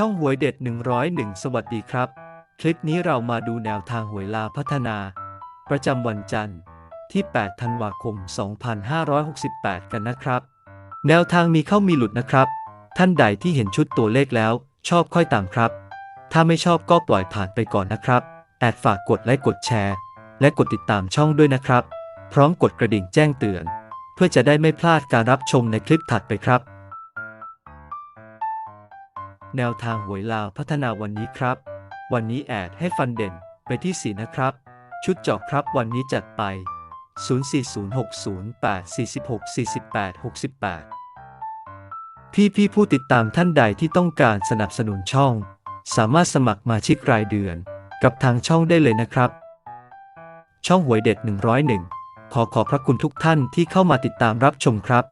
ช่องหวยเด็ด 101 สวัสดีครับ คลิปนี้เรามาดูแนวทางหวยลาพัฒนา ประจำวันจันทร์ที่ 8 ธันวาคม 2568 กันนะครับ แนวทางมีเข้ามีหลุดนะครับ ท่านใดที่เห็นชุดตัวเลขแล้ว ชอบค่อยตามครับ ถ้าไม่ชอบก็ปล่อยผ่านไปก่อนนะครับ แอดฝากกดไลค์กดแชร์ และกดติดตามช่องด้วยนะครับ พร้อมกดกระดิ่งแจ้งเตือน เพื่อจะได้ไม่พลาดการรับชมในคลิปถัดไปครับ แนวทางหวยลาวพัฒนาวันนี้ครับ วันนี้แอดให้ฟันเด่นไปที่สีนะครับ ชุดเจาะครับวันนี้จัดไป 040608464868 พี่พี่ผู้ติดตามท่านใดที่ต้องการสนับสนุนช่อง สามารถสมัครมาชิกรายเดือนกับทางช่องได้เลยนะครับ ช่องหวยเด็ด 101 ขอขอบพระคุณทุกท่านที่เข้ามาติดตามรับชมครับ